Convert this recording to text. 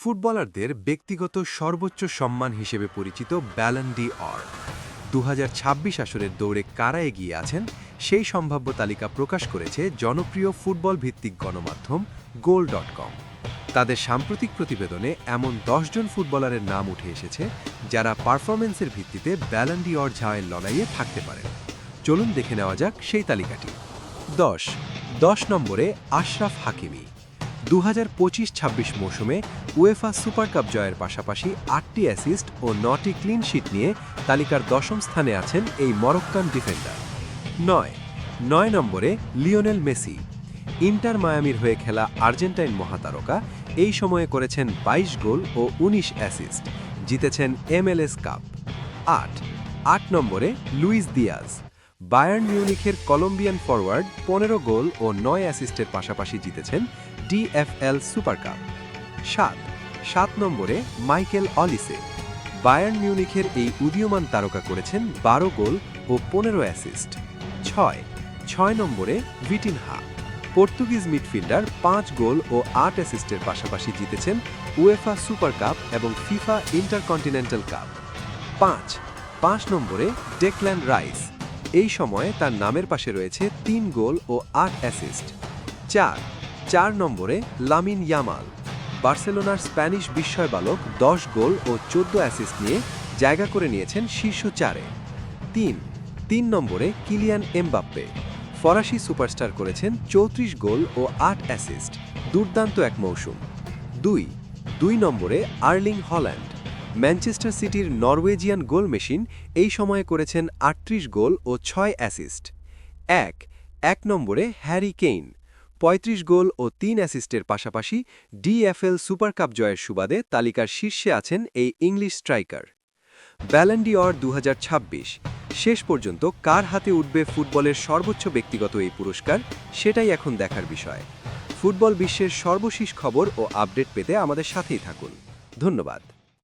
ফুটবলারদের ব্যক্তিগত সর্বোচ্চ সম্মান হিসেবে পরিচিত ব্যালন ডি অর দু আসরের দৌড়ে কারা এগিয়ে আছেন সেই সম্ভাব্য তালিকা প্রকাশ করেছে জনপ্রিয় ফুটবল ভিত্তিক গণমাধ্যম গোল ডট কম। তাদের সাম্প্রতিক প্রতিবেদনে এমন জন ফুটবলারের নাম উঠে এসেছে যারা পারফরমেন্সের ভিত্তিতে ব্যালন ডি অর ঝাঁয়ের লড়াইয়ে থাকতে পারেন। চলুন দেখে নেওয়া যাক সেই তালিকাটি। দশ। দশ নম্বরে আশরাফ হাকিমি। দু হাজার পঁচিশ ছাব্বিশ মৌসুমে উয়েফা সুপার কাপ জয়ের পাশাপাশি আটটি অ্যাসিস্ট ও নটি ক্লিন শিট নিয়ে তালিকার দশম স্থানে আছেন এই মরক্কান ডিফেন্ডার। নয় নয় নম্বরে লিওনেল মেসি। ইন্টার মায়ামির হয়ে খেলা আর্জেন্টাইন মহাতারকা, এই সময়ে করেছেন ২২ গোল ও ১৯ অ্যাসিস্ট, জিতেছেন এমএলএস কাপ। আট আট নম্বরে লুইস দিয়াজ। বায়ার্ন মিউনিখের কলম্বিয়ান ফরওয়ার্ড পনেরো গোল ও নয় অ্যাসিস্টের পাশাপাশি জিতেছেন ডিএফএল সুপার কাপ। সাত সাত নম্বরে মাইকেল অলিসে। বায়ার্ন মিউনিখের এই উদীয়মান তারকা করেছেন বারো গোল ও পনেরো অ্যাসিস্ট। ছয় ছয় নম্বরে ভিটিনহা। পর্তুগিজ মিডফিল্ডার পাঁচ গোল ও আট অ্যাসিস্টের পাশাপাশি জিতেছেন উয়েফা সুপার কাপ এবং ফিফা ইন্টারকন্টিনেন্টাল কাপ। পাঁচ পাঁচ নম্বরে ডেকল্যান্ড রাইস। এই সময়ে তার নামের পাশে রয়েছে তিন গোল ও আট অ্যাসিস্ট। চার চার নম্বরে লামিন ইয়ামাল, বার্সেলোনার স্প্যানিশ বিস্ময় বালক দশ গোল ও চোদ্দ অ্যাসিস্ট নিয়ে জায়গা করে নিয়েছেন শীর্ষ চারে। তিন তিন নম্বরে কিলিয়ান এমবাপ্পে, ফরাসি সুপারস্টার করেছেন চৌত্রিশ গোল ও আট অ্যাসিস্ট। দুর্দান্ত এক মৌসুম। দুই দুই নম্বরে আর্লিং হল্যান্ড ম্যানচেস্টার সিটির নরওয়েজিয়ান গোল মেশিন এই সময়ে করেছেন আটত্রিশ গোল ও ছয় অ্যাসিস্ট। এক এক নম্বরে হ্যারি কেইন। ৩৫ গোল ও তিন অ্যাসিস্টের পাশাপাশি ডিএফএল সুপার কাপ জয়ের সুবাদে তালিকার শীর্ষে আছেন এই ইংলিশ স্ট্রাইকার। ব্যালেন্ডিওর দু শেষ পর্যন্ত কার হাতে উঠবে ফুটবলের সর্বোচ্চ ব্যক্তিগত এই পুরস্কার, সেটাই এখন দেখার বিষয়। ফুটবল বিশ্বের সর্বশেষ খবর ও আপডেট পেতে আমাদের সাথেই থাকুন। ধন্যবাদ।